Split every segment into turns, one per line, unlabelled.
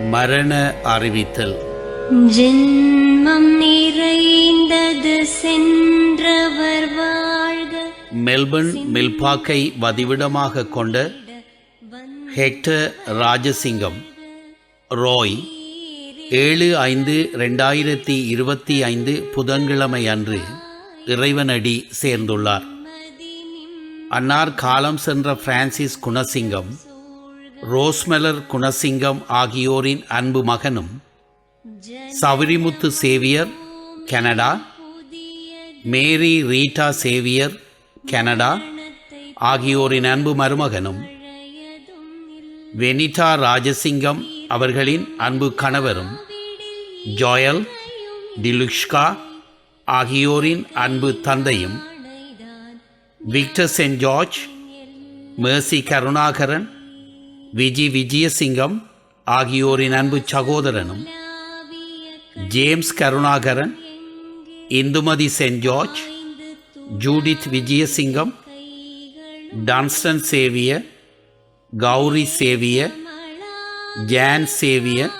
மரண அறிவித்தல்.
ஜென்மம் நிறைந்தது சென்றவர் வாழ்க.
மெல்பர்ன் மில்பாக்கை வதிவிடமாக கொண்ட ஹெக்டர் ராஜசிங்கம் ரோய் ஏழு ஐந்து ரெண்டாயிரத்தி இருபத்தி ஐந்து புதன்கிழமை அன்று இறைவனடி சேர்ந்துள்ளார். அன்னார் காலம் சென்ற பிரான்சிஸ் குணசிங்கம் ரோஸ்மெலர் குணசிங்கம் ஆகியோரின் அன்பு மகனும் Savarimuthu Xavier Canada Mary Rita Xavier Canada ஆகியோரின் அன்பு மருமகனும் வெனிதா ராஜசிங்கம் அவர்களின் அன்பு கணவரும் ஜோயல் டிலுஷ்கா ஆகியோரின் அன்பு தந்தையும் Victor Saint George Mercy Karunakaran Viji Vijayasingam ஆகியோரின் அன்பு சகோதரனும் James Karunakaran Indumathi Saint George Judith Vijayasingam Dunstan Xavier Gowri Xavier John Xavier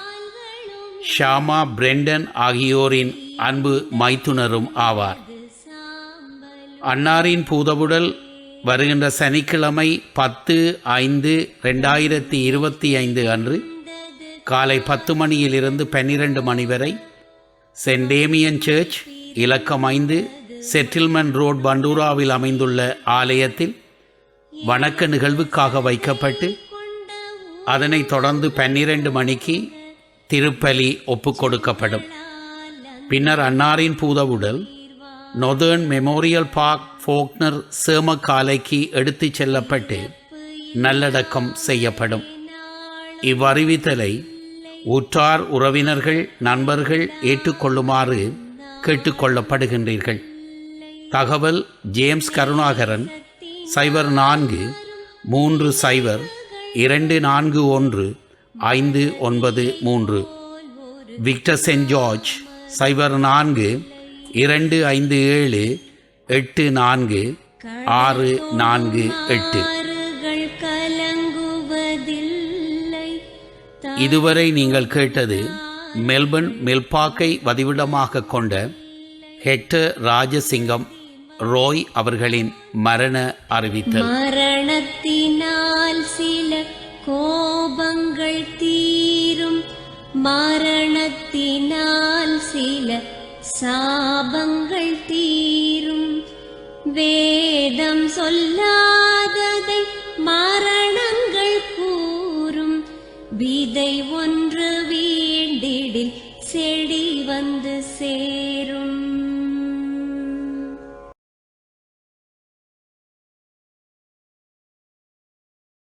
Shama Brendan ஆகியோரின் அன்பு மைத்துனரும் ஆவார். அன்னாரின் பூதவுடல் வருகின்ற சனிக்கிழமை பத்து ஐந்து ரெண்டாயிரத்தி இருபத்தி ஐந்து அன்று காலை பத்து மணியிலிருந்து பன்னிரண்டு மணி வரை சென்ட் டேமியன் சர்ச் இலக்கம் ஐந்து செட்டில்மெண்ட் ரோட் பண்டூராவில் அமைந்துள்ள ஆலயத்தில் வணக்க நிகழ்வுக்காக வைக்கப்பட்டு அதனைத் தொடர்ந்து பன்னிரண்டு மணிக்கு திருப்பலி ஒப்புக் கொடுக்கப்படும். பின்னர் அன்னாரின் பூதவுடல் நொதர்ன் மெமோரியல் பார்க் ஃபோக்னர் சேமக்காலைக்கு எடுத்துச் செல்லப்பட்டு நல்லடக்கம் செய்யப்படும். இவ்வறிவித்தலை உற்றார் உறவினர்கள் நண்பர்கள் ஏற்றுக்கொள்ளுமாறு கேட்டுக்கொள்ளப்படுகின்றீர்கள். தகவல் ஜேம்ஸ் கருணாகரன் சைபர் நான்கு மூன்று சைபர் இரண்டு நான்கு ஒன்று ஐந்து ஒன்பது மூன்று. விக்டர் சென்ட் ஜார்ஜ் சைபர் நான்கு இரண்டு ஐந்து ஏழு எட்டு நான்கு ஆறு நான்கு எட்டு. இதுவரை நீங்கள் கேட்டது மெல்பர்ன் மெல்பாக்கை வதிவிடமாக கொண்ட ஹெக்டர் ராஜசிங்கம் ரோய் அவர்களின் மரண அறிவித்தல்.
மரணத்தினால் சில கோபங்கள் தீரும். மரணத்தினால் சில சாபங்கள் தீரும் வேதம் சொல்லாததை மரணங்கள் கூறும். விதை ஒன்று வீண்டிடில் செடி வந்து சேரும்.